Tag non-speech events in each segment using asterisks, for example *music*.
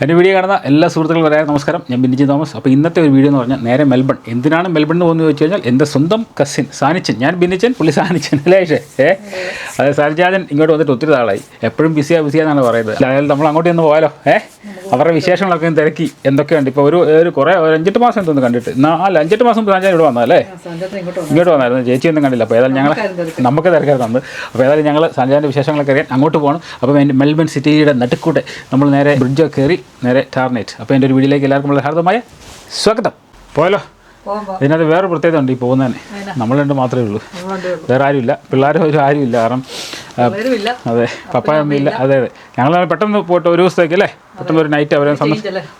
എന്റെ വീഡിയോ കാണുന്ന എല്ലാ സുഹൃത്തുക്കളും പറയാം നമസ്കാരം. ഞാൻ ബിനിജി തോമസ്. അപ്പോൾ ഇന്നത്തെ ഒരു വീഡിയോ എന്ന് പറഞ്ഞാൽ നേരെ മെൽബൺ. എന്തിനാണ് മെൽബൺ എന്ന് പോകുന്നത് ചോദിച്ചു കഴിഞ്ഞാൽ എന്റെ സ്വന്തം കസിൻ സാനിച്ചൻ. ഞാൻ ബിനിച്ചൻ പുള്ളി സാനിച്ചൻ അല്ലേ പക്ഷേ ഏ? അതെ സാനിച്ചാജൻ ഇങ്ങോട്ട് വന്നിട്ട് ഒത്തിരി നാളായി. എപ്പോഴും ബിസിയാ ബിസിയാന്നാണ് പറയുന്നത്. അതായത് നമ്മൾ അങ്ങോട്ട് ഒന്ന് പോയാലോ? ഏ? അവരുടെ വിശേഷങ്ങളൊക്കെ ഞാൻ തിരക്കി. എന്തൊക്കെയുണ്ട്? ഇപ്പോൾ ഒരു ഒരു കുറേ ഒരു അഞ്ചെട്ട് മാസം എന്തോന്ന് കണ്ടിട്ട്. നാല് അഞ്ചെട്ട് മാസം സഞ്ചാരം ഇവിടെ വന്നതല്ലേ ഇങ്ങോട്ട് വന്നായിരുന്നു. ചേച്ചി ഒന്നും കണ്ടില്ല. അപ്പോൾ ഏതായാലും ഞങ്ങൾ നമുക്ക് തിരക്കായിരുന്നു അപ്പോൾ ഏതായാലും ഞങ്ങൾ സഞ്ചാരിന്റെ വിശേഷങ്ങളൊക്കെ അറിയാൻ അങ്ങോട്ട് പോകണം അപ്പോൾ എന്റെ മെൽബൺ സിറ്റിയുടെ നടുക്കൂടെ നമ്മൾ നേരെ ബ്രിഡ്ജ് കയറി നേരെ ടാർനേറ്റ്. അപ്പോൾ എന്റെ ഒരു വീഡിയോയിലേക്ക് എല്ലാവർക്കും വളരെ ഹാർദമായ സ്വാഗതം. പോയല്ലോ. ഇതിനകത്ത് വേറെ പ്രത്യേകത ഉണ്ട് ഈ പോകുന്നതന്നെ നമ്മൾ രണ്ട് മാത്രമേ ഉള്ളൂ. വേറെ ആരുമില്ല. പിള്ളേരും ഒരു ആരുമില്ല. കാരണം അതെ. പപ്പായൊന്നും ഇല്ല. അതെ അതെ. ഞങ്ങൾ പെട്ടെന്ന് പോയിട്ട് ഒരു ദിവസത്തേക്ക് അല്ലേ? പെട്ടെന്ന് ഒരു നൈറ്റ് അവരെ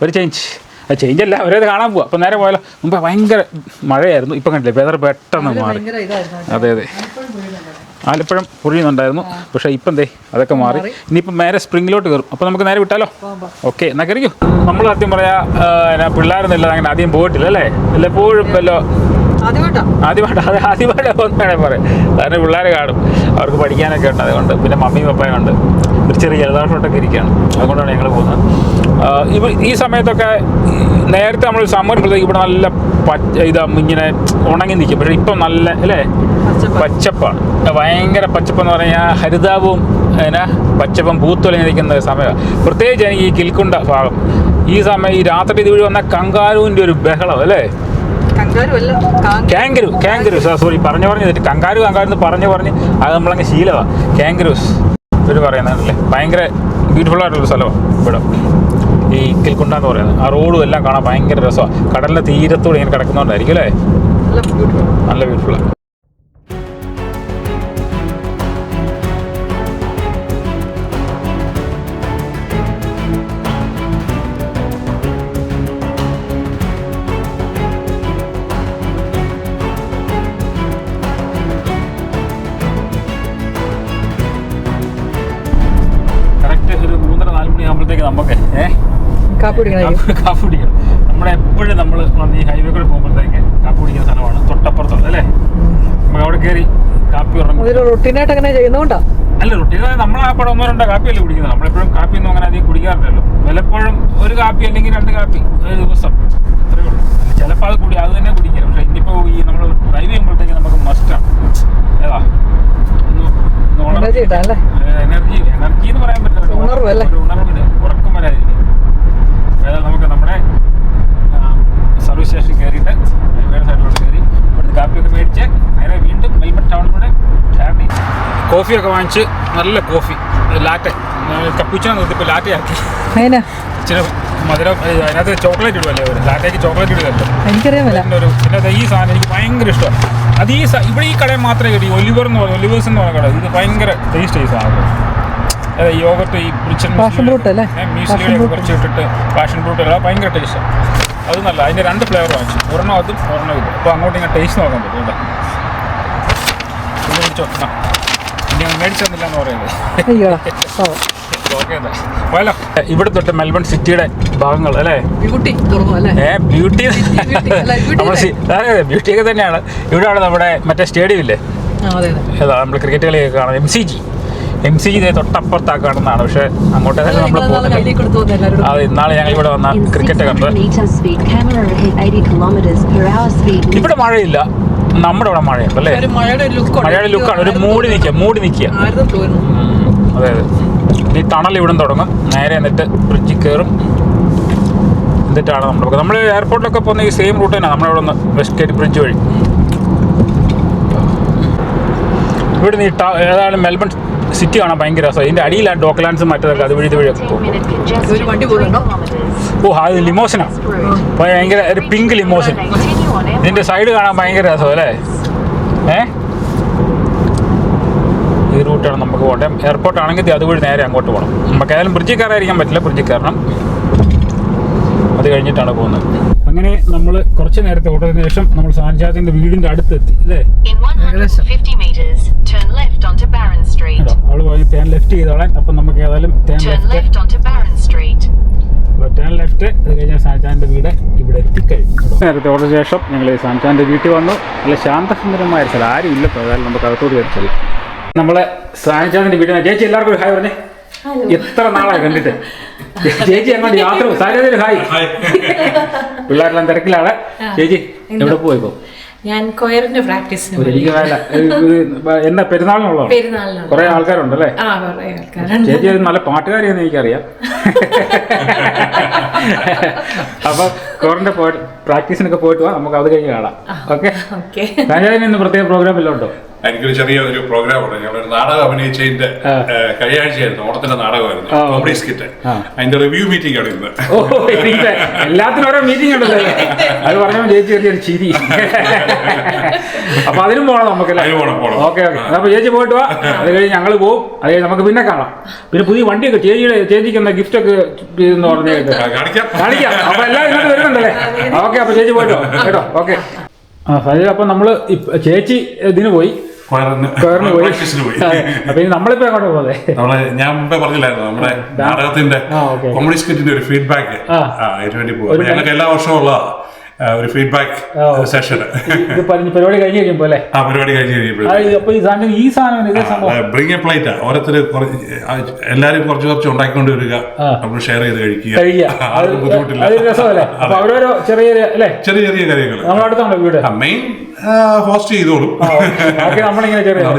ഒരു ചേഞ്ച് ആ ചേഞ്ച് അല്ല. അവരത് കാണാൻ പോവാ. അപ്പം നേരെ പോയാലോ? മുമ്പ് ഭയങ്കര മഴയായിരുന്നു. ഇപ്പം കണ്ടില്ലേ? വെതർ പെട്ടെന്ന് മാറി. അതെ അതെ. ആലപ്പുഴം പൊഴിയുന്നുണ്ടായിരുന്നു. പക്ഷേ ഇപ്പം എന്തേ അതൊക്കെ മാറി. ഇനിയിപ്പം നേരെ സ്പ്രിങ്ങിലോട്ട് കയറും. അപ്പോൾ നമുക്ക് നേരെ വിട്ടാലോ? ഓക്കെ എന്നാൽ കയറിക്കോ നമ്മൾ ആദ്യം പറയാ പിള്ളേരൊന്നുമില്ല അങ്ങനെ ആദ്യം പോയിട്ടില്ല അല്ലേ? വല്ലപ്പോഴും വല്ലോ ആദ്യമായിട്ടാ? അത് ആദ്യമായിട്ട് പോകുന്നതാണേ പറയാം കാരണം പിള്ളേർ കാണും. അവർക്ക് പഠിക്കാനൊക്കെ ഉണ്ട് അതുകൊണ്ട്. പിന്നെ മമ്മിയും പപ്പയും ഉണ്ട്. ഒരു ചെറിയ ജലദോഷമൊക്കെ ഇരിക്കുകയാണ്. അതുകൊണ്ടാണ് ഞങ്ങൾ പോകുന്നത്. ഇവ ഈ സമയത്തൊക്കെ നേരത്തെ നമ്മൾ സമ്മതിക്കുമ്പോഴത്തേക്ക് ഇവിടെ നല്ല പച്ച ഇതാ ഇങ്ങനെ ഉണങ്ങി നിൽക്കും. പക്ഷേ ഇപ്പം നല്ല അല്ലേ? പച്ചപ്പാണ് ഭയങ്കര പച്ചപ്പെന്ന് പറഞ്ഞാൽ ഹരിതാപവും പിന്നെ പച്ചപ്പും പൂത്തൊലങ്ങി നിൽക്കുന്ന സമയമാണ് പ്രത്യേകിച്ച് എനിക്ക് ഈ കിൽക്കുണ്ട ഭാഗം. ഈ സമയം ഈ രാത്രി ഇതുവഴി വന്ന കങ്കാരുവിന്റെ ഒരു ബഹളം അല്ലേ? കങ്കാരു അല്ല. ആ സോറി പറഞ്ഞു പറഞ്ഞു തെറ്റി കങ്കാരു കങ്കാരു എന്ന് പറഞ്ഞു പറഞ്ഞ് അത് നമ്മളങ്ങ് ശീലമാണ് കാങ്കരൂസ് ഇവർ പറയുന്നതല്ലേ ഭയങ്കര ബ്യൂട്ടിഫുൾ ആയിട്ടുള്ള സ്ഥലമാണ് ഇവിടെ. ഈ കിൽക്കുണ്ട എന്ന് പറയുന്നത്. ആ റോഡും എല്ലാം കാണാൻ ഭയങ്കര രസമാണ് കടലിന്റെ തീരത്തോടെ ഇങ്ങനെ കിടക്കുന്നതുകൊണ്ടായിരിക്കും അല്ലേ? നല്ല ബ്യൂട്ടിഫുൾ കാപ്പി കുടിക്കണം നമ്മുടെ എപ്പോഴും നമ്മൾ ഈ ഹൈവേ കൂടെ പോകുമ്പോഴത്തേക്ക് കാപ്പി കുടിക്കുന്ന സ്ഥലമാണ് തൊട്ടപ്പുറത്തുള്ളത് അല്ലേ? നമുക്ക് അവിടെ കയറി കാപ്പി റൊട്ടീനായിട്ട് അങ്ങനെ ചെയ്യുന്നോണ്ടാ? അല്ല റുട്ടീൻ നമ്മൾ ആ പടം ഒന്നോ രണ്ടോ കാപ്പിയല്ലേ കുടിക്കുന്നത്? നമ്മളെപ്പോഴും കാപ്പി ഒന്നും അങ്ങനെ അധികം കുടിക്കാറില്ലല്ലോ. വല്ലപ്പോഴും ഒരു കാപ്പി അല്ലെങ്കിൽ രണ്ട് കാപ്പി ഒരു ദിവസം. അത്രേ ഉള്ളൂ. ചിലപ്പോൾ അത് കുടി അത് തന്നെ കുടിക്കണം. പക്ഷേ ഇനിയിപ്പോൾ ഈ നമ്മൾ ഡ്രൈവ് ചെയ്യുമ്പോഴത്തേക്ക് നമുക്ക് മസ്റ്റാണ് ഏതാ? എനർജി എനർജി എന്ന് പറയാൻ പറ്റില്ല. ഉണർവ് ഉണർവിന് ഉറക്കം വരാതിരിക്കും ഏതായാലും നമുക്ക് നമ്മുടെ സർവീസ് സ്റ്റേഷൻ കയറിയിട്ട് വേറെ സൈഡിലോട്ട് കയറി ഇവിടുന്ന് കാപ്പിയൊക്കെ മേടിച്ച് നേരെ വീണ്ടും മെൽബൺ ടൗണിലൂടെ ടാബി കോഫിയൊക്കെ വാങ്ങിച്ച് നല്ല കോഫി ലാറ്റെ. കപ്പിച്ചാൽ നിർത്തിപ്പോൾ ലാറ്റയാക്കി ആക്കി. ഇച്ചിരി മധുരം അതിനകത്ത് ചോക്ലേറ്റ് ഇടുവല്ലേ ഒരു ലാറ്റയ്ക്ക് ചോക്ലേറ്റ് ഇടുകയല്ലോ എനിക്കറിയാമല്ല പിന്നെ ഒരു പിന്നെ ദേ ഈ സാധനം എനിക്ക് ഭയങ്കര ഇഷ്ടമാണ്. അത് ഈ ഇവിടെ ഈ കടയിൽ മാത്രമേ കിട്ടി ഒലിവർ എന്ന് പറയുന്നത് ഒലിവേഴ്സ് എന്ന് പറയുന്ന കട. ഇത് ഭയങ്കര ടേസ്റ്റ് ഈ സാധനം. യോഗട്ട് ഈ പുളിച്ചൻ പാഷൻ ഫ്രൂട്ട് അല്ലേ? മ്യൂസിലിയൊക്കെ fruit. കുറച്ച് ഇട്ടിട്ട് പാഷൻ ഫ്രൂട്ട് എല്ലാം ഭയങ്കര ടേസ്റ്റ് അത് നല്ല അതിന്റെ രണ്ട് ഫ്ലേവർ വാങ്ങിച്ചു. ഒരെണ്ണം അതും ഒരെണ്ണം ഇതും. അപ്പോൾ അങ്ങോട്ട് ഇങ്ങനെ ടേസ്റ്റ് നോക്കാൻ പറ്റും കേട്ടോ ഇത് വെക്കണം ഇനി ഞാൻ മേടിച്ചു തന്നില്ല എന്ന്. പറയുന്നത് *laughs* ഇവിടെ തൊട്ട് മെൽബൺ സിറ്റിയുടെ ഭാഗങ്ങൾ അല്ലേ? ബ്യൂട്ടി ഏ ബ്യൂട്ടി *laughs* ഒക്കെ തന്നെയാണ്. ഇവിടെയാണ് നമ്മുടെ മറ്റേ സ്റ്റേഡിയം ഇല്ലേ? നമ്മൾ ക്രിക്കറ്റ് കളിയൊക്കെ കാണാം M C G M C G ഇതേ തൊട്ടപ്പുറത്താ കാണുന്നതാണ് പക്ഷേ അങ്ങോട്ടേക്ക് നമ്മൾ പോകുന്നില്ല കൊടുത്തു വന്നു എല്ലാവരും അതെ ഇന്നാളെ ഞങ്ങൾ ഇവിടെ വന്ന ക്രിക്കറ്റ് 600 കണ്ടത്. meters speed, camera hit 80 kilometers per hour speed. ഇവിടെ മഴയില്ല. നമ്മുടെ ഇവിടെ മഴയുണ്ട് അല്ലേ? ഒരു മഴയുടെ ലുക്ക് മഴയുടെ ലുക്കാണ് ഒരു മൂടി നിൽക്കുക മൂടി നിൽക്കുക. അതെ അതെ. ഈ ടണൽ ഇവിടെ തുടങ്ങും. നേരെ എന്നിട്ട് ബ്രിഡ്ജിൽ കയറും. എന്നിട്ടാണ് നമ്മൾ നമ്മൾ എയർപോർട്ടിലൊക്കെ പോകുന്ന ഈ സെയിം റൂട്ട് തന്നെയാണ് നമ്മളിവിടെ നിന്ന് വെസ്റ്റ് ഗേറ്റ് ബ്രിഡ്ജ് വഴി. ഇവിടെ നിന്ന് ഏതായാലും മെൽബൺ സിറ്റി കാണാൻ ഭയങ്കര രസമാണ് ഇതിന്റെ അടിയിലാണ് ഡോക്ലാൻഡ്സ് മറ്റതൊക്കെ അത് വഴി ഇത് വഴിയൊക്കെ പോകും? ഓ അത് ലിമോഷനാണ് Route. ഭയങ്കര ഒരു പിങ്ക് ലിമോഷൻ. ഇതിന്റെ ഇതിന്റെ സൈഡ് കാണാൻ ഭയങ്കര രസം അല്ലേ? ഏ? ഈ റൂട്ടാണ് നമുക്ക് പോകേണ്ടത് എയർപോർട്ട് ആണെങ്കിൽ അതുവഴി നേരെ അങ്ങോട്ട് പോകണം നമുക്ക് ഏതായാലും ബ്രിഡ്ജിൽ കയറാതിരിക്കാൻ പറ്റില്ല ബ്രിഡ്ജിൽ കയറണം. അത് കഴിഞ്ഞിട്ടാണ് പോകുന്നത്. അങ്ങനെ നമ്മൾ കുറച്ച് നേരത്തെ ഓട്ടത്തിന് ശേഷം നമ്മൾ സാൻജാത്തിന്റെ വീടിന്റെ അടുത്തെത്തി അല്ലേ? In കേട്ടോ പോയി തേൻ ലെഫ്റ്റ് ചെയ്തോളാൻ. അപ്പം നമുക്ക് ഏതായാലും തേൻ Turn ലെഫ്റ്റ്. തേൻ ലെഫ്റ്റ് അത് കഴിഞ്ഞാൽ സാൻചാന്റെ വീട് ഇവിടെ എത്തിക്കഴിഞ്ഞു. നേരത്തെ ഓർഡർ ശേഷം ഞങ്ങൾ സാൻചാന്റെ വീട്ടിൽ വന്നു. നല്ല ശാന്തസുന്ദരമായ സ്ഥലം. ആരും ഇല്ല ഏതായാലും നമുക്ക് അകത്തോട് കയറിച്ചല്ല നമ്മളെ സാൻചാന്റെ വീട്ടിൽ ചേച്ചി എല്ലാവർക്കും ഒരു ഹായ് പറഞ്ഞേ. എത്ര നാളായി കണ്ടിട്ട്? ചേച്ചി അങ്ങോട്ട് യാത്ര സാരേതൊരു ഹായ്. പിള്ളേരെല്ലാം തിരക്കിലാണ്. ചേച്ചി എവിടെ പോയിപ്പോ ഞാൻ കൊയറിന്റെ പ്രാക്ടീസിന് എന്നാ പെരുന്നാളിനുള്ള കുറെ ആൾക്കാരുണ്ടല്ലേ? ആ കുറെ ആൾക്കാരുണ്ട്. ചേച്ചി ഒരു നല്ല പാട്ടുകാരിയാന്ന് എനിക്കറിയാം. *laughs* അപ്പൊ കോറിന്റെ പോയിട്ട് പ്രാക്ടീസിനൊക്കെ പോയിട്ട് വാ നമുക്ക് അത് കഴിഞ്ഞ് കാണാം. ഓക്കെ? ഓക്കെ. താങ്കളിന് ഇന്ന് പ്രത്യേക പ്രോഗ്രാം വല്ലതും ഉണ്ടോ? എനിക്കൊരു ചെറിയൊരു പ്രോഗ്രാം ഉണ്ട്. ഞങ്ങളൊരു നാടകം അഭിനയിച്ചതിന്റെ കഴിയാഴ്ചയായിരുന്നു ഓണത്തിന്റെ നാടകമായിരുന്നു. Comedy skit. അതിന്റെ റിവ്യൂ മീറ്റിംഗ് ആണ് ഇന്ന്. എല്ലാത്തിനും ഓരോ മീറ്റിംഗ് ഉണ്ടല്ലോ. അത് പറഞ്ഞു ചേച്ചി ചെറിയൊരു ചിരി. അപ്പൊ അതിനും പോകണം നമുക്ക്. Okay okay. അപ്പൊ ചേച്ചി പോയിട്ട് വാ. അത് കഴിഞ്ഞ് ഞങ്ങൾ പോകും അത് കഴിഞ്ഞ് നമുക്ക് പിന്നെ കാണാം. പിന്നെ പുതിയ വണ്ടിയൊക്കെ ചേച്ചിയുടെ ചേച്ചിക്ക് എന്താ ഗിഫ്റ്റ് ഒക്കെ കാണിക്കാം. കാണിക്കാം. അപ്പൊ എല്ലാവരും ഇങ്ങോട്ട് വരുന്നുണ്ടല്ലേ ഓക്കെ അപ്പൊ ചേച്ചി പോയിട്ടോ. കേട്ടോ ഓക്കെ. ആ സജി അപ്പൊ നമ്മൾ ചേച്ചി ഇതിന് പോയി. കൊയറിന്. പോയി. പ്രാക്ടീസിന് പോയി. ആ, അപ്പൊ ഇനി നമ്മളിപ്പോ എങ്ങോട്ട് പോകുന്നത് നമ്മളെ ഞാൻ മുമ്പേ പറഞ്ഞില്ലായിരുന്നു നമ്മുടെ നാടകത്തിന്റെ കോമഡി സ്കിറ്റിന്റെ ഒരു ഫീഡ്ബാക്ക് പോകും ഞങ്ങൾക്ക് എല്ലാ വർഷവും ഉള്ള ആ, ഒരു ഫീഡ്ബാക്ക്. സെഷൻ പരിപാടി കഴിഞ്ഞ് കഴിയുമ്പോ അല്ലേ? ആ പരിപാടി കഴിഞ്ഞ് ഇത് ഈ സാധനം ബ്രിങ് എ പ്ലേറ്റ് ഓരോരുത്തർ എല്ലാരും കുറച്ച് കുറച്ച് ഉണ്ടാക്കിക്കൊണ്ട് വരിക അപ്പോൾ നമ്മൾ ഷെയർ ചെയ്ത് കഴിക്കുക. കഴിക്കുക ആ, അത് അത് ബുദ്ധിമുട്ടില്ല. *laughs* ചെറിയ ചെറിയ ചെറിയ കാര്യങ്ങൾ മെയിൻ ഹോസ്റ്റ് ചെയ്തോളും.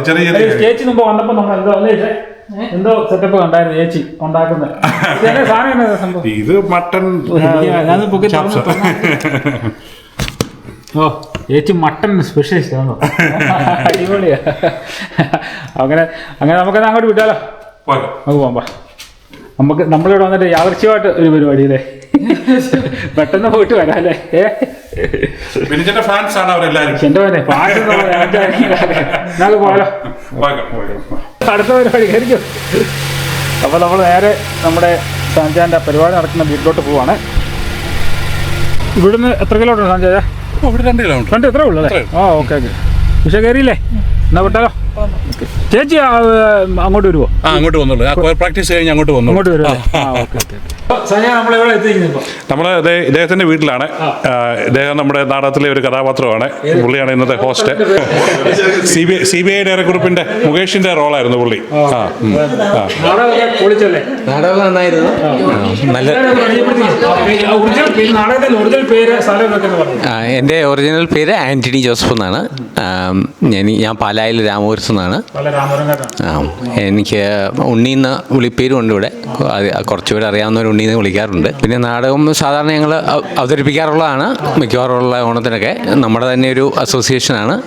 ചെറിയ ചെറിയ ചേച്ചി മുമ്പ് വന്നപ്പോ നമ്മൾ എന്താ? എന്തോ സെറ്റപ്പ് കണ്ടായിരുന്നു ചേച്ചി ഉണ്ടാക്കുന്നത് ഇത് മട്ടൺ ഞാൻ പൊക്കി ഓ ചേച്ചി മട്ടൺ സ്പെഷ്യലിസ്റ്റ് ആണോ? അടിപൊളിയാ. അങ്ങനെ അങ്ങനെ നമുക്ക് അങ്ങോട്ട് വിട്ടാലോ? നമുക്ക് പോകാം. നമുക്ക് നമ്മളിവിടെ വന്നിട്ട് യാദർച്ഛ്യമായിട്ട് ഒരു പരിപാടി അല്ലേ? പെട്ടെന്ന് പോയിട്ട് വരാം അല്ലേ? ഏ? ഫാൻസ് ആണ് അവരെല്ലാരും. എന്റെ പോലെ പാട്ട് നമുക്ക് പോയാലോ പോകാം, പോകാം. അടുത്ത പരിപാടി ആയിരിക്കും അപ്പോൾ നമ്മൾ നേരെ നമ്മുടെ സാഞ്ചാന്റെ പരിപാടി നടക്കുന്ന വീട്ടിലോട്ട് പോവാണ്. ഇവിടുന്ന് എത്ര കിലോമീറ്റർ സാഞ്ചായ? ഇവിടെ രണ്ട് കിലോമീറ്റർ. രണ്ട് എത്ര ഉള്ളൂ അല്ലേ? ആ ഓക്കെ ഓക്കെ. വിഷ കയറിയില്ലേ? എന്നാ വിട്ടാലോ? ചേച്ചി അങ്ങോട്ട് വരുമോ ആ അങ്ങോട്ട് വന്നുള്ളൂ ആ പ്രാക്ടീസ് കഴിഞ്ഞ് അങ്ങോട്ട് വന്നു അങ്ങോട്ട് വരുമോ നമ്മൾ ഇദ്ദേഹത്തിന്റെ വീട്ടിലാണ്. ഇദ്ദേഹം നമ്മുടെ നാടകത്തിലെ ഒരു കഥാപാത്രമാണ്. പുള്ളിയാണ് ഇന്നത്തെ host C B C B I ഡയറക്ടറുപ്പിന്റെ മുകേഷിന്റെ റോളായിരുന്നു പുള്ളി. ആ. നാടകം നന്നായിരുന്നു. നല്ല ആന്റണി എന്റെ ഒറിജിനൽ പേര് ആന്റണി ജോസഫ് എന്നാണ്. ഞാൻ ഞാൻ പാലായിൽ രാമപുരത്തു നിന്നാണ്. ആ, എനിക്ക് വിളിപ്പേരും വിളിപ്പേരുണ്ട് ഇവിടെ. കുറച്ചുപേർ അറിയാവുന്നവർ ഉണ്ണീന്ന് വിളിക്കാറുണ്ട്. പിന്നെ നാടകം സാധാരണ ഞങ്ങൾ അവതരിപ്പിക്കാറുള്ളതാണ്. മിക്കവാറുള്ള ഓണത്തിനൊക്കെ. നമ്മുടെ തന്നെ ഒരു അസോസിയേഷനാണ്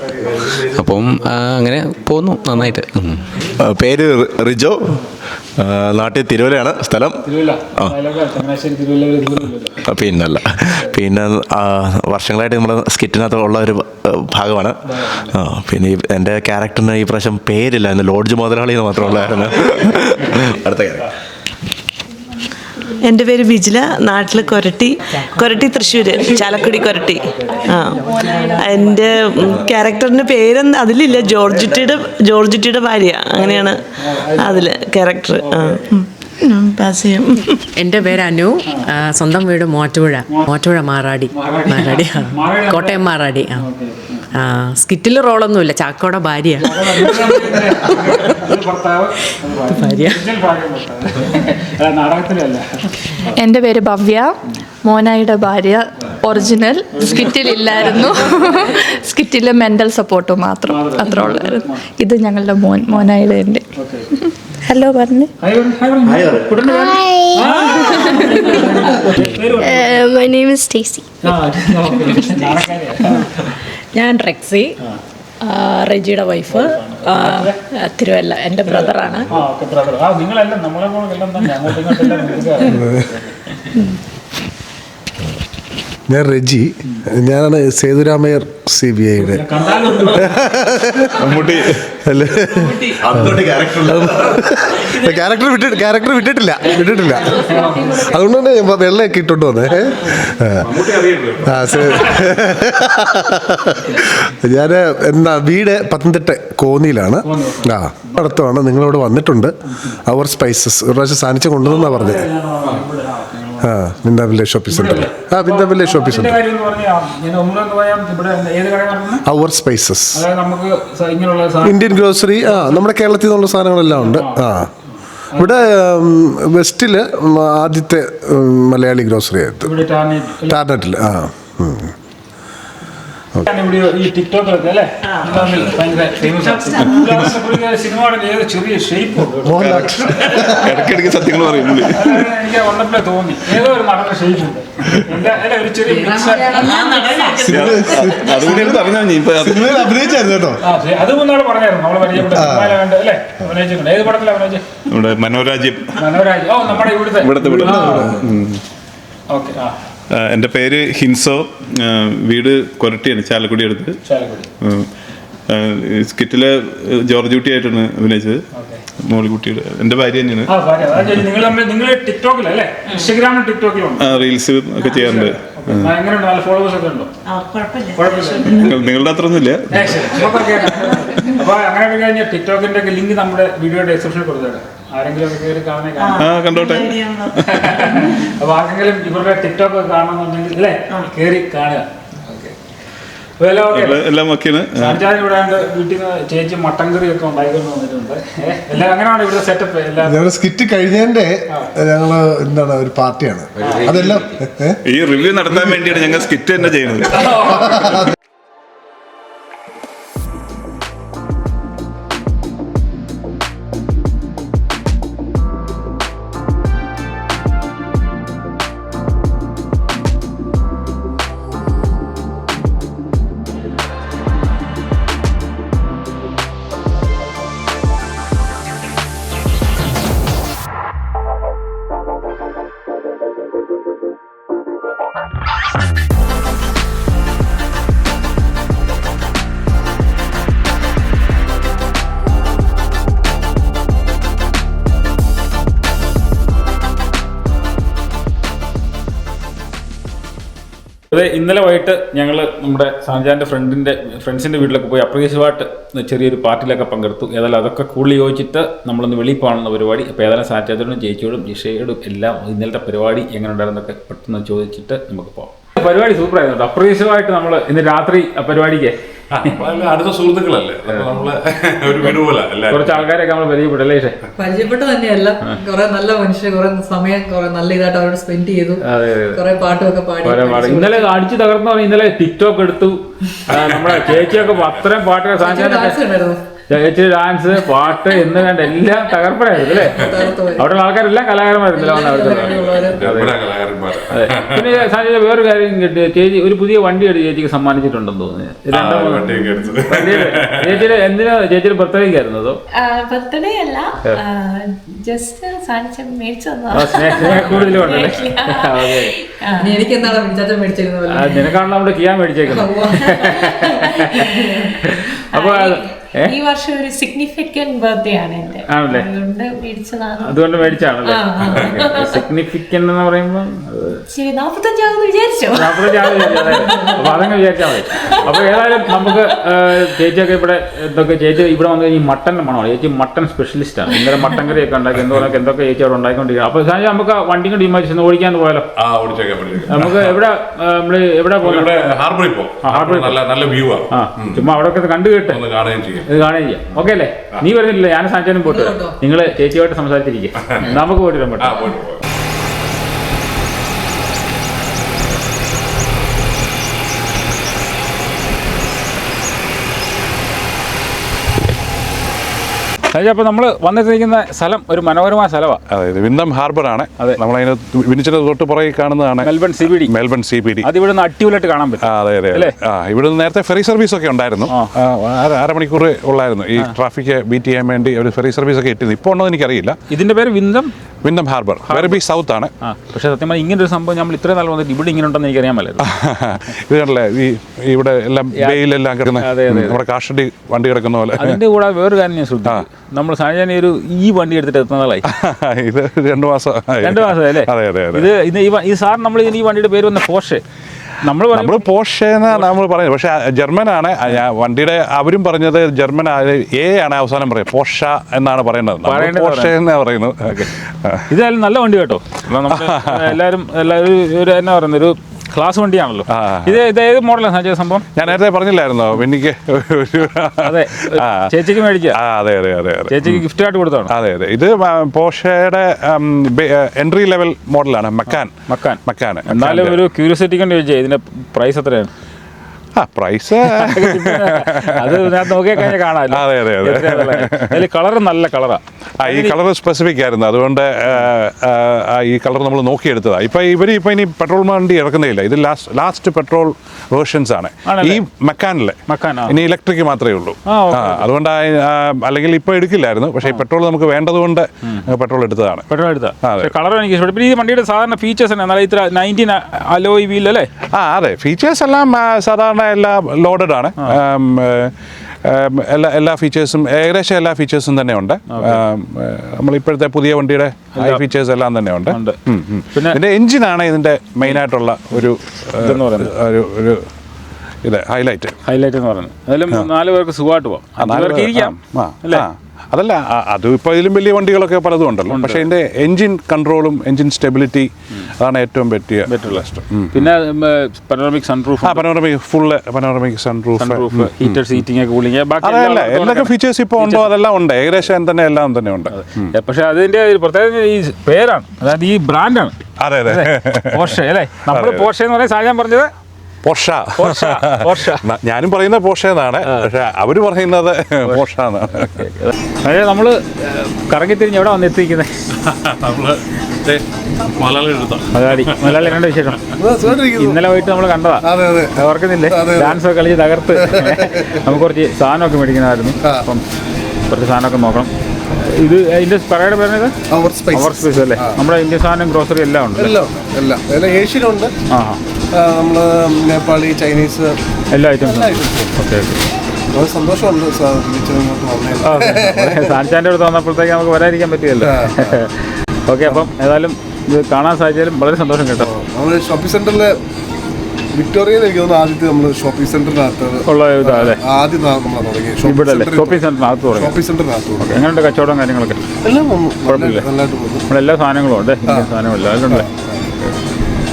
അപ്പം അങ്ങനെ പോകുന്നു. നന്നായിട്ട്. പേര് റിജോ? നാട്ടിൽ തിരുവല്ലയാണ് സ്ഥലം? പിന്നല്ല. പിന്നെ വർഷങ്ങളായിട്ട് നമ്മൾ സ്കിറ്റിനകത്ത് ഉള്ള ഒരു ഭാഗമാണ്. ആ പിന്നെ ഈ എന്റെ ക്യാരക്ടറിന് ഈ പ്രാവശ്യം പേരില്ല. ലോഡ്ജ് മുതലാളി എന്ന് മാത്രമുള്ളതായിരുന്നു അടുത്ത ക്യാരക്ടർ എന്റെ പേര് ബിജില നാട്ടിൽ കൊരട്ടി. കൊരട്ടി തൃശ്ശൂർ ചാലക്കുടി കൊരട്ടി. ആ. എന്റെ ക്യാരക്ടറിന്റെ പേരെന്ന് അതിലില്ല. ജോർജിറ്റിയുടെ ജോർജിറ്റിയുടെ ഭാര്യ. അങ്ങനെയാണ് അതിൽ ക്യാരക്ടർ ആ. പാസ് ചെയ്യും. എന്റെ പേര് അനു. സ്വന്തം വീട് മോറ്റുപുഴ മോറ്റുപുഴ മാറാടി. മാറാടി. ആ. കോട്ടയം മാറാടി. ആ. ആ സ്കിറ്റിൽ റോളൊന്നുമില്ല. ചാക്കോടെ ഭാര്യ. എന്റെ ഭാര്യ. എന്റെ പേര് ഭവ്യ. മോനായിയുടെ ഭാര്യ. ഒറിജിനൽ സ്കിറ്റിലില്ലായിരുന്നു. സ്കിറ്റിലെ മെന്റൽ സപ്പോർട്ട് മാത്രം. അത്ര ഉള്ളായിരുന്നു. ഇത് ഞങ്ങളുടെ മോൻ മോനായിയുടെ എന്റെ. ഹലോ പറഞ്ഞു. My name is Stacy. ഞാൻ റെക്സി റെജിയുടെ വൈഫ് ആ, തിരുവല്ല എന്റെ ബ്രദറാണ്. ആ, ഓക്കേ, brother. ആ, നിങ്ങളെല്ലാം നമ്മളെ പോലെ എല്ലാം തന്നെ. അങ്ങോട്ടും ഇങ്ങോട്ടും ഞാൻ റെജി. ഞാനാണ് സേതുരാമയ്യർ. സി ബി ഐയുടെ ക്യാരക്ടർ വിട്ടിട്ട് ക്യാരക്ടർ വിട്ടിട്ടില്ല വിട്ടിട്ടില്ല. അതുകൊണ്ട് തന്നെ ഞാൻ വെള്ളയൊക്കെ ഇട്ടോണ്ട് വന്നേ. ആ. ശരി. ഞാൻ എന്താ വീട് പത്തനംതിട്ട കോന്നിയിലാണ്. ആ അടുത്താണ് നിങ്ങളോട് വന്നിട്ടുണ്ട്. അവർ സ്പൈസസ് ഒരു പ്രാവശ്യം സാനിച്ച് കൊണ്ടുവന്നാ പറഞ്ഞത് ആ വില്ലേജ് ഷോപ്പിംഗ് ആ വില്ലേജ് സെന്റർ കട അവർ സ്പൈസസ് ഇന്ത്യൻ ഗ്രോസറി ആ നമ്മുടെ കേരളത്തിൽ നിന്നുള്ള സാധനങ്ങളെല്ലാം ഉണ്ട്. ആ. ഇവിടെ വെസ്റ്റിൽ ആദ്യത്തെ മലയാളി ഗ്രോസറി ആയിട്ട്. ടാർനറ്റിൽ ആ ഈ ടിക്ടോക്കിലൊക്കെ അല്ലേ? ഏത് ചെറിയ ഷേപ്പ് ഇടയ്ക്കിടയ്ക്ക് സത്യങ്ങൾ പറയും എനിക്ക് വന്നപ്പോഴേ തോന്നി. ഏതോ ഒരു ഷേപ്പ് ഉണ്ട്. ഒരു ചെറിയ സിനിമയിൽ അഭിനയിച്ചായിരുന്നു കേട്ടോ. അത് പറഞ്ഞായിരുന്നു. പരിചയപ്പെട്ട സിനിമയിലെ അല്ലേ? അഭിനയിച്ചിട്ടുണ്ട്. ഏത് പടത്തിലാണ് അഭിനയിച്ചത് നമ്മുടെ മനോരാജ്യം. മനോരാജ്യം. ഓ നമ്മുടെ ഇവിടുത്തെ. ഇവിടുത്തെ ഓക്കെ ആ, എന്റെ പേര് ഹിൻസോ. വീട് കൊരട്ടിയാണ് ചാലക്കുടി അടുത്ത്. ചാലക്കുടി. സ്കിറ്റിൽ ജോർജ് കുട്ടി ആയിട്ടാണ് അഭിനയിച്ചത് മോളിക്കുട്ടിയുടെ എന്റെ ഭാര്യ തന്നെയാണ്. റീൽസ് ഒക്കെ ചെയ്യാറുണ്ട്. എങ്ങനെയുണ്ട്? നല്ല ഫോളോവേഴ്സ് ഒക്കെ ഉണ്ടോ? കുഴപ്പമില്ല. നിങ്ങൾ- നിങ്ങളുടെ അത്ര ഒന്നുമില്ല. അങ്ങനെ ടിക്ടോക്കിന്റെ ലിങ്ക് നമ്മുടെ വീഡിയോ ഡിസ്ക്രിപ്ഷനിൽ കൊടുത്തേക്കാം. ആ കണ്ടോട്ടെ. *laughs* അപ്പൊ ആർക്കെങ്കിലും ഇവരുടെ ടിക്ടോക്ക് കാണണമെന്നുണ്ടെങ്കിൽ അല്ലേ? കേറി കാണുക. എല്ലാം ഇവിടെ വീട്ടിൽ നിന്ന് ചേച്ചി മട്ടൻ കറി ഒക്കെ ഉണ്ടായിക്കൊണ്ട് വന്നിട്ടുണ്ട് എല്ലാം അങ്ങനെയാണ് ഇവിടെ സെറ്റപ്പ് സ്കിറ്റ് കഴിഞ്ഞതിന്റെ ഞങ്ങൾ എന്താണ് ഒരു പാർട്ടിയാണ്. അതെല്ലാം ഈ റിവ്യൂ നടത്താൻ വേണ്ടിയാണ് ഞങ്ങൾ സ്കിറ്റ് തന്നെ ചെയ്യുന്നത്. *laughs* അതെ ഇന്നലെ വൈകിട്ട് ഞങ്ങൾ നമ്മുടെ സാൻജാന്റെ ഫ്രണ്ടിന്റെ ഫ്രണ്ട്സിന്റെ വീട്ടിലൊക്കെ പോയി അപ്രതീക്ഷിതമായിട്ട് ചെറിയൊരു പാർട്ടിയിലൊക്കെ പങ്കെടുത്തു. ഏതായാലും അതൊക്കെ കൂടുതൽ യോജിച്ചിട്ട് നമ്മളൊന്ന് വെളിയിൽ പോകണമെന്ന പരിപാടി. അപ്പോൾ ഏതായാലും സാൻജാത്തോടും ജയിച്ചോടും ജിഷയോടും എല്ലാം ഇന്നലത്തെ പരിപാടി എങ്ങനെ ഉണ്ടായിരുന്നൊക്കെ പെട്ടെന്ന് ചോദിച്ചിട്ട് നമുക്ക് പോകാം. പരിപാടി സൂപ്പറായിരുന്നു കേട്ടോ. അപ്രീഷ്യമായിട്ട് നമ്മൾ ഇന്ന് രാത്രി പരിപാടിക്ക് അടുത്ത സുഹൃത്തുക്കളല്ലേ? നമ്മൾ ഒരു വീട് പോലെ കുറച്ച് ആൾക്കാരൊക്കെ നമ്മൾ പരിചയപ്പെട്ടല്ലേ പരിചയപ്പെട്ട തന്നെയല്ല. കുറെ നല്ല മനുഷ്യർ കുറെ സമയം കുറെ നല്ല ഇതായിട്ട് അവരോട് സ്പെൻഡ് ചെയ്തു. കുറെ പാട്ടുമൊക്കെ പാടി ഇന്നലെ അടിച്ചു തകർന്നു ഇന്നലെ ടിക്ടോക്ക് എടുത്തു. നമ്മുടെ ചേച്ചിയൊക്കെ അത്രയും പാട്ടൊക്കെ ഡാൻസ് സാഞ്ചാനൊക്കെ ഉണ്ടായിരുന്നു ചേച്ചി ഡാൻസ് പാട്ട് എന്ന് വേണ്ട എല്ലാം തകർപ്പനായിരുന്നു അല്ലേ? അവിടെയുള്ള ആൾക്കാരെല്ലാം അതെ. പിന്നെ സാധ്യത വേറൊരു കാര്യം കിട്ടിയ ചേച്ചി ഒരു പുതിയ വണ്ടി എടുത്ത് ചേച്ചിക്ക് സമ്മാനിച്ചിട്ടുണ്ടെന്ന് തോന്നുന്നു. ചേച്ചിയുടെ എന്തിനാ ചേച്ചിയുടെ ബർത്ത്ഡേക്ക് ആയിരുന്നതോ ബർത്ത്ഡേ അല്ല. ജസ്റ്റ് മേടിച്ചിരുന്നത് നിനക്കാണല്ലോ നമ്മുടെ കിയാൻ മേടിച്ചേക്കുന്നത്. അപ്പൊ ഈ വർഷം ഒരു സിഗ്നിഫിക്കന്റ് ബർത്ത്ഡേ ആണ് എന്റെ അതുകൊണ്ട് മേടിച്ചതാണ്. അതുകൊണ്ട് മേടിച്ചാണല്ലേ? സിഗ്നിഫിക്കന്റ് എന്ന് പറയുമ്പോൾ ശരി നാപ്പത്തഞ്ചാണെന്ന് വിചാരിച്ചോ? അപ്പൊ അതങ്ങ് വിചാരിച്ചാൽ മതി. അപ്പൊ ഏതായാലും നമുക്ക് ചേച്ചിയൊക്കെ ഇവിടെ എന്തൊക്കെ ചേച്ചി ഇവിടെ വന്നു കഴിഞ്ഞാൽ മട്ടൻ മണമാണ്. ചേച്ചി മട്ടൻ സ്പെഷ്യലിസ്റ്റ് ആണ്. ഇന്നലെ മട്ടൻ കറിയൊക്കെ ഉണ്ടാക്കി എന്തോ എന്തൊക്കെ ചേച്ചി അവിടെ ഉണ്ടാക്കിക്കൊണ്ടിരിക്കുക അപ്പൊ സാധനം നമുക്ക് വണ്ടി കൊണ്ട് ഇമാജിച്ച് ഓടിക്കാൻ പോയാലോ? ആ ഓടിച്ചേക്കാം പഠിച്ചേക്കാം നമുക്ക് എവിടെ നമ്മൾ എവിടെ ഹാർബറിൽ പോ ആ, ഹാർബറിൽ നല്ല നല്ല വ്യൂ ആ. ചുമ്മാ അവിടെ ഒക്കെ കണ്ടു കേട്ട്. ഒന്ന് കാണുകയും ചെയ്യാം. ഇത് കാണുകയും ചെയ്യാം. ഓക്കെ അല്ലേ? നീ വരുന്നില്ല ഞാൻ സാഞ്ചാനും പോയിട്ട്. നിങ്ങൾ ചേച്ചിയുമായിട്ട് സംസാരിച്ചിരിക്കുക. *laughs* നമുക്ക് പോയിട്ട് വരാൻ പറ്റും അപ്പോൾ നമ്മൾ വന്നിരിക്കുന്ന സ്ഥലം ഒരു മനോഹരമായ സ്ഥലമാണ് അതെ ഇത് വിന്നം ഹാർബർ ആണ്. അതെ. നമ്മളതിന് വിനിച്ചിന് തൊട്ട് പുറകെ കാണുന്നതാണ് Melbourne C B D Melbourne C P D അത് ഇവിടുന്ന് അടിപൊളിയായിട്ട് കാണാൻ പറ്റും. അതെ അതെ അല്ലേ? ആ ഇവിടെ നേരത്തെ ഫെറി സർവീസ് ഒക്കെ ഉണ്ടായിരുന്നു. അരമണിക്കൂർ ഉള്ളായിരുന്നു. ഈ ട്രാഫിക് ബീറ്റ് ചെയ്യാൻ വേണ്ടി ഒരു ഫെറി സർവീസ് ഒക്കെ ഇട്ടിരുന്നു. ഇപ്പോൾ ഉണ്ടോ എനിക്കറിയില്ല. ഇതിന്റെ പേര് വിന്ദം വിന്നം ഹാർബർ. വെറബി സൗത്ത് ആണ്. പക്ഷേ സത്യം പറഞ്ഞാൽ ഇങ്ങനെ ഒരു സംഭവം നമ്മൾ ഇത്രയും നാൾ വന്നിട്ട് ഇവിടെ ഇങ്ങനെ ഉണ്ടെന്ന് എനിക്കറിയാൻ പറ്റില്ല *laughs* ഇത് കണ്ടല്ലേ? ഈ ഇവിടെ എല്ലാം ബേയിലെല്ലാം കിടക്കുന്ന. നമ്മുടെ കാഷ്ടി വണ്ടി കിടക്കുന്ന പോലെ. അതിന്റെ കൂടെ വേറൊരു കാര്യം ഞാൻ ശ്രദ്ധിച്ചു. നമ്മൾ സാധാരണ ഒരു ഈ വണ്ടി എടുത്തിട്ട് എത്തുന്നതായി നാളായി? *laughs* ഇത് രണ്ടു മാസം. രണ്ട് മാസം അല്ലേ? അതെ അതെ ഇത് ഇത് ഈ സാർ നമ്മൾ ഈ വണ്ടിയുടെ പേര് വന്ന പോഷെ നമ്മൾ നമ്മൾ പോഷെ എന്നാണ് നമ്മൾ പറയുന്നത്. പക്ഷേ ജർമ്മനാണ് വണ്ടിയുടെ അവരും പറഞ്ഞത് ജർമ്മൻ എ ആണ് അവസാനം പറയുന്നത്. പോഷ എന്നാണ് പറയുന്നത്. പോഷെ പറയുന്നത്. ഇതായാലും നല്ല വണ്ടി കേട്ടോ. *laughs* എല്ലാവരും എല്ലാവരും ഒരു എന്നാ പറയുന്നത്? ഒരു ക്ലാസ് വണ്ടിയാണല്ലോ. ഇത് ഇത് ഏത് മോഡലാണ് സഞ്ജയ് സംഭവം? ഞാൻ നേരത്തെ പറഞ്ഞില്ലായിരുന്നോ? എനിക്ക് അതെ. ചേച്ചിക്ക് മേടിച്ച. അതെ അതെ അതെ അതെ. ചേച്ചിക്ക് ഗിഫ്റ്റ് ആയിട്ട് കൊടുത്താണ് അതെ അതെ. ഇത് പോഷയുടെ എൻട്രി ലെവൽ മോഡലാണ് മക്കാൻ. മക്കാൻ. മക്കാൻ എന്നാലും ഒരു ക്യൂരിയോസിറ്റി കണ്ടു ചോദിച്ചാൽ ഇതിന്റെ പ്രൈസ് എത്രയാണ്? ആ പ്രൈസ് അത് ഞാൻ നോക്കിയാൽ കഴിഞ്ഞാൽ കാണാമല്ലോ അതെ, അതെ, അതെ. അതിൽ കളർ നല്ല കളറാണ് ആ. ഈ കളർ സ്പെസിഫിക് ആയിരുന്നു. അതുകൊണ്ട് ഈ കളർ നമ്മൾ നോക്കിയെടുത്തതാണ് ഇപ്പം ഇവർ ഇപ്പം ഇനി പെട്രോൾ വണ്ടി ഇറക്കുന്നില്ല. ഇത് ലാസ്റ്റ് ലാസ്റ്റ് പെട്രോൾ വേർഷൻസ് ആണ്. ഈ മക്കാനിലെ ഇനി ഇലക്ട്രിക് മാത്രമേ ഉള്ളൂ. അതുകൊണ്ട് അല്ലെങ്കിൽ ഇപ്പം എടുക്കില്ലായിരുന്നു. പക്ഷേ ഈ പെട്രോൾ നമുക്ക് വേണ്ടതുകൊണ്ട് പെട്രോൾ എടുത്തതാണ്. പെട്രോൾ എടുത്താ കളർ എനിക്ക് ഇഷ്ടപ്പെട്ടു. പിന്നെ ഈ വണ്ടിയുടെ സാധാരണ ഫീച്ചേഴ്സ് എന്നാൽ ഇത്ര നയന്റീൻ അലോയ് വീൽ അല്ലേ? ആ അതെ. ഫീച്ചേഴ്സ് എല്ലാം സാധാരണ എല്ലാം ലോഡഡ് ആണ്. എല്ലാ എല്ലാ ഫീച്ചേഴ്സും ഏകദേശം എല്ലാ ഫീച്ചേഴ്സും തന്നെ ഉണ്ട്. നമ്മൾ ഇപ്പോഴത്തെ നമ്മളിപ്പോഴത്തെ പുതിയ വണ്ടിയുടെ ഹൈ ഫീച്ചേഴ്സ് എല്ലാം തന്നെ ഉണ്ട്. പിന്നെ- ഇതിന്റെ എഞ്ചിനാണ് ഇതിന്റെ മെയിൻ ആയിട്ടുള്ള ഒരു. ഒരു ഒരു ഇത് ഹൈലൈറ്റ് ഹൈലൈറ്റ് എന്ന് പറയുന്നത്. അതിലും നാല് പേർക്ക് സുഖമായിട്ട് പോകാം. നാല് പേർക്ക് ഇരിക്കാം. അല്ലേ? അതല്ല അത് ഇപ്പോൾ ഇതിലും വലിയ വണ്ടികളൊക്കെ പലതും ഉണ്ടല്ലോ. പക്ഷേ ഇതിന്റെ എൻജിൻ കൺട്രോളും എൻജിൻ സ്റ്റെബിലിറ്റി അതാണ് ഏറ്റവും പറ്റിയ പിന്നെ panoramic sunroof panoramic full panoramic sun sunroof heater seating cooling അതല്ല എന്തൊക്കെ ഫീച്ചേഴ്സ് ഇപ്പോൾ ഉണ്ടോ അതെല്ലാം ഉണ്ട്. ഏകദേശം തന്നെ എല്ലാം തന്നെ ഉണ്ട്. പക്ഷേ ഒരു പ്രത്യേകത ഈ പേരാണ്. അതായത് ഈ ബ്രാൻഡാണ് അതെ അതെ. പോർഷെ അല്ലേ? *laughs* നമ്മൾ. പോർഷെ എന്ന് പറയുന്ന സാധനം പറഞ്ഞത് പോർഷ. Porsche, Porsche. *laughs* ഞാനും പറയുന്നത് പോർഷ എന്നാണ്. പക്ഷെ അവർ പറയുന്നത് പോർഷ എന്നാണ്. നമ്മൾ കറങ്ങി തിരിഞ്ഞ് എവിടെ വന്ന് എത്തിക്കുന്നത് നമ്മൾ മലയാളം എടുത്തോ മലയാളി മലയാളി രണ്ട് വിശേഷം. ഇന്നലെ പോയിട്ട് നമ്മൾ കണ്ടതാ. അതെ അതെ. ഓർക്കുന്നില്ലേ? ഡാൻസ് ഒക്കെ കളിച്ച് തകർത്ത്. *laughs* നമുക്ക് കുറച്ച് സാധനമൊക്കെ മേടിക്കണമായിരുന്നു. അപ്പം കുറച്ച് സാധനമൊക്കെ നോക്കണം. ഇത് ഇതിന്റെ പറയുടെ പറയുന്നത് അവർ സ്പൈസ് അവർ സ്പേസ് അല്ലേ? നമ്മുടെ ഇന്ത്യൻ സാധനം ഗ്രോസറി എല്ലാം ഉണ്ട്? എല്ലാം എല്ലാം. ഏഷ്യൻ ഉണ്ട് ആ നമ്മൾ നേപ്പാളി ചൈനീസ്. എല്ലാ ഐറ്റംസും ഓക്കെ ഓക്കെ. സന്തോഷമുണ്ട് സാർ സാൻചാന്റെ അടുത്ത് വന്നപ്പോഴത്തേക്ക് നമുക്ക് വരാതിരിക്കാൻ പറ്റിയല്ലോ ഓക്കെ *laughs* അപ്പം ഏതായാലും ഇത് കാണാൻ സാധിച്ചാലും വളരെ സന്തോഷം കേട്ടോ. നമ്മൾ ഷോപ്പിംഗ് സെന്ററിൽ വിക്ടോറിയയിൽ എനിക്ക് തോന്നുന്നു ആദ്യത്തെ നമ്മൾ ഷോപ്പിംഗ് സെന്ററിനകത്ത് ഉള്ള ഇതാ അല്ലേ? ആദ്യം നമ്മൾ തുടങ്ങി ഇവിടെ ഷോപ്പിംഗ് സെന്ററിനകത്ത് തുടങ്ങി. ഷോപ്പിംഗ് സെന്ററിനകത്ത് തുടങ്ങി. എങ്ങനെയുണ്ട് കച്ചവടം കാര്യങ്ങളൊക്കെ? എല്ലാം കുഴപ്പമില്ല. നമ്മുടെ എല്ലാ സാധനങ്ങളും ഉണ്ട്. ഇന്ത്യൻ എല്ലാം ഉണ്ട്.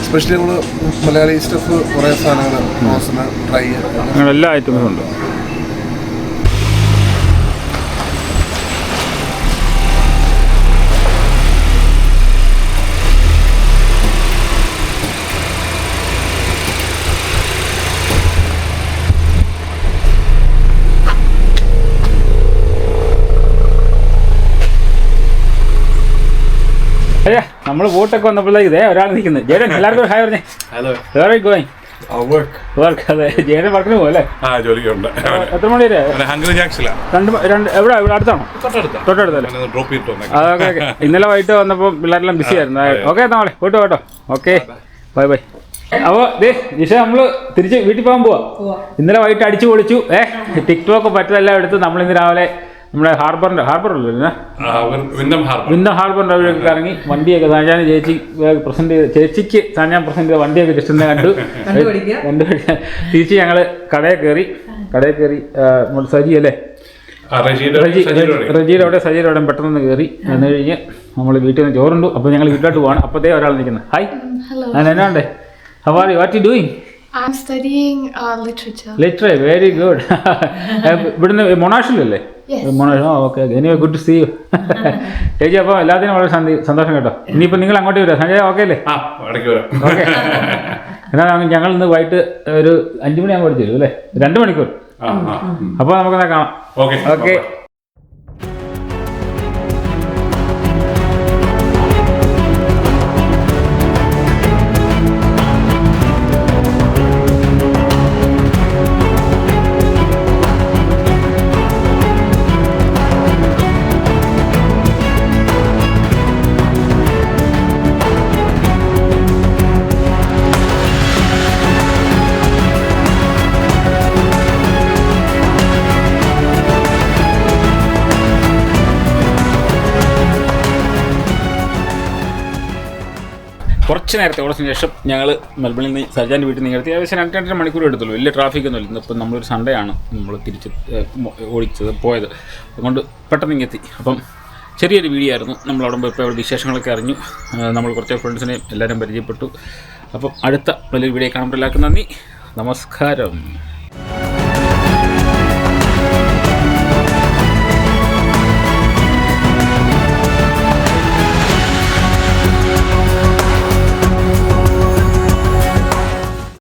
സ്പെഷ്യലി നമ്മൾ മലയാളി സ്റ്റഫ് കുറേ സാധനങ്ങൾ ട്രൈ അങ്ങനെ എല്ലാ ഐറ്റംസും ഉണ്ട്. നമ്മൾ വോട്ടൊക്കെ വന്നപ്പോഴേ ഇതേ ഒരാൾ നിൽക്കുന്നത് ജയൻ *laughs* എല്ലാവർക്കും ഹായ് പറഞ്ഞേ. ഹലോ വേറെ ഗോയിങ് വർക്ക് അതെ. വർക്കിന് പോകല്ലേ എത്ര മണി വരെ? രണ്ട് എവിടെ? ഇവിടെ അടുത്താണോ? തൊട്ടടുത്തല്ലേ? ഓക്കെ *laughs* ഇന്നലെ വൈകിട്ട് വന്നപ്പോൾ പിള്ളേരെല്ലാം ബിസി ആയിരുന്നു. ഓക്കെ എന്നാ മോളെ പോയിട്ട് കേട്ടോ ഓക്കെ. Bye bye. അപ്പോൾ ദേ നിഷ നമ്മൾ തിരിച്ച് വീട്ടിൽ പോകാൻ പോവാ. ഇന്നലെ വൈകിട്ട് അടിച്ചു പൊളിച്ചു. ഏഹ് ടിക്ടോക്ക് പറ്റതെല്ലാം എടുത്ത്. നമ്മൾ ഇന്ന് രാവിലെ നമ്മുടെ ഹാർബറിന്റെ ഹാർബർ അല്ലേ വിന്നം ഹാർബറിന്റെ അവിടെയൊക്കെ ഇറങ്ങി വണ്ടിയൊക്കെ സാഞ്ചാൻ ചേച്ചി പ്രസന്റ് ചെയ്ത് ചേച്ചിക്ക് സാഞ്ചാൻ പ്രസന്റ് ചെയ്ത വണ്ടിയൊക്കെ ജസ്റ്റ് ഒന്ന് കണ്ടു. *laughs* കണ്ടുപിടിക്കുക തിരിച്ച് ഞങ്ങൾ കടയിൽ കയറി കടയിൽ കയറി സജി അല്ലേ? റജി റജിയുടെ അവിടെ. സജിയുടെ അവിടെ പെട്ടെന്ന് കയറി എന്ന് കഴിഞ്ഞ് നമ്മൾ വീട്ടിൽ നിന്ന് ചോറുണ്ടു. അപ്പോൾ ഞങ്ങൾ വീട്ടിലോട്ട് പോവാണ്. അപ്പോഴത്തേ ഒരാൾ നിൽക്കുന്നത് ഹായ്. ഞാൻ എന്നാണ്ടേ how are you what you doing I'm studying uh, literature. ലിറ്ററേ വെരി ഗുഡ് ഇവിടുന്ന് മൊണാഷിലല്ലേ Yes. മൊണാഷ് ആ okay anyway good to see you ചേച്ചി അപ്പോൾ എല്ലാത്തിനും വളരെ സന്ധി സന്തോഷം കേട്ടോ. ഇനിയിപ്പോൾ നിങ്ങൾ അങ്ങോട്ട് വരാം. സഞ്ജയ് ഓക്കെ അല്ലേ? ആ ഇടയ്ക്ക് വരാം. ഓക്കെ എന്നാൽ ഞങ്ങൾ ഇന്ന് വൈകിട്ട് ഒരു അഞ്ച് മണിയാകുമ്പോൾ പഠിച്ചു തരും അല്ലേ? രണ്ട് മണിക്കൂർ. ആ ആ. അപ്പോൾ നമുക്കെന്നാ കാണാം. ഓക്കെ ഓക്കെ കുറച്ച് നേരത്തെ ഓടത്തിന് ശേഷം ഞങ്ങൾ മെൽബണിൽ നിന്ന് സർജാന്റെ വീട്ടിൽ നിന്ന് ഇങ്ങോട്ട് ഏകദേശം രണ്ട് രണ്ടര മണിക്കൂർ എടുത്തുള്ളൂ. വലിയ ട്രാഫിക് ഒന്നും ഇല്ല. ഇന്നിപ്പം നമ്മളൊരു സൺഡേ ആണ് നമ്മൾ തിരിച്ച് ഓടിച്ചത് പോയത്. അതുകൊണ്ട് പെട്ടെന്ന് ഇങ്ങെത്തി. അപ്പം ചെറിയൊരു വീഡിയോ ആയിരുന്നു. നമ്മൾ അവിടെ പോയപ്പോൾ അവിടെ വിശേഷങ്ങളൊക്കെ അറിഞ്ഞു. നമ്മൾ കുറച്ച് ഫ്രണ്ട്സിനെ എല്ലാവരും പരിചയപ്പെട്ടു. അപ്പം അടുത്ത വലിയൊരു വീഡിയോ കാണുമ്പോൾ എല്ലാവർക്കും നന്ദി. നമസ്കാരം.